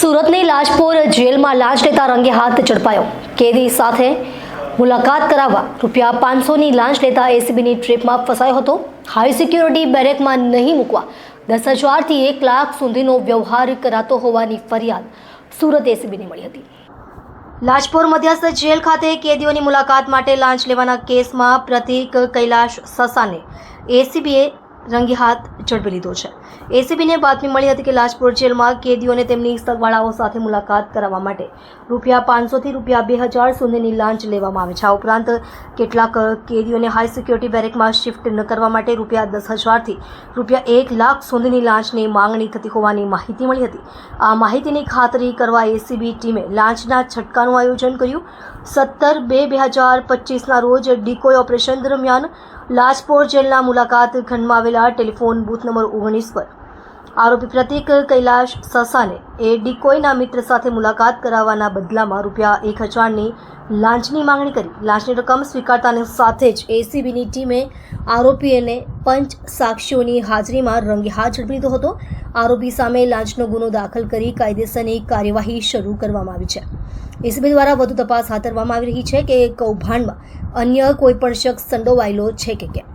સુરતની લાજપોર જેલમાં લાંચ લેતા રંગે હાથ ઝડપાયો. કેદી સાથે મુલાકાત કરાવવા રૂપિયા પાંચસોની લાંચ લેતા એસીબીની ટ્રીપમાં ફસાયો હતો. હાઈ સિક્યોરિટી બેરેકમાં નહીં મૂકવા દસ હજારથી એક લાખ સુધીનો વ્યવહાર કરાતો હોવાની ફરિયાદ સુરત એસીબીને મળી હતી. લાજપોર મધ્યસ્થ જેલ ખાતે કેદીઓની મુલાકાત માટે લાંચ લેવાના કેસમાં પ્રતિક કૈલાશ સસાને એસીબીએ રંગે હાથ ઝડપી લીધો છે. એસીબીને બાતમી મળી હતી કે લાજપોર જેલમાં કેદીઓને તેમની સગવાળાઓ સાથે મુલાકાત કરાવવા માટે રૂપિયા પાંચસોથી રૂપિયા બે હજાર સુધીની લાંચ લેવામાં આવે છે. આ ઉપરાંત કેટલાક કેદીઓને હાઈ સિક્યોરિટી બેરેકમાં શિફ્ટ ન કરવા માટે રૂપિયા દસ હજારથી રૂપિયા એક લાખ સુધીની લાંચની માંગણી થતી હોવાની માહિતી મળી હતી. આ માહિતીની ખાતરી કરવા એસીબી ટીમે લાંચના છટકાનું આયોજન કર્યું. સત્તર બે બે હજાર પચીસના રોજ ડીકોય ઓપરેશન દરમિયાન લાજપોર જેલના મુલાકાત ખંડમાં આવેલા ટેલિફોન બૂથ નંબર ઓગણીસ પર. આરોપી પ્રતિક કૈલાશ સસાને એ ડિકોયના મિત્ર સાથે મુલાકાત કરાવવાના બદલામાં રૂપિયા એક હજારની લાંચની માંગણી કરી. લાંચની રકમ સ્વીકારતાની સાથે જ એસીબીની ટીમે આરોપીને પંચ સાક્ષીઓની હાજરીમાં રંગે હાથ ઝડપી લીધો હતો. આરોપી સામે લાંચનો ગુનો દાખલ કરી કાયદેસરની કાર્યવાહી શરૂ કરવામાં આવી છે. એસીબી દ્વારા વધુ તપાસ હાથ ધરવામાં આવી રહી છે કે કૌભાંડમાં અન્ય કોઈપણ શખ્સ સંડોવાયેલો છે કે કેમ?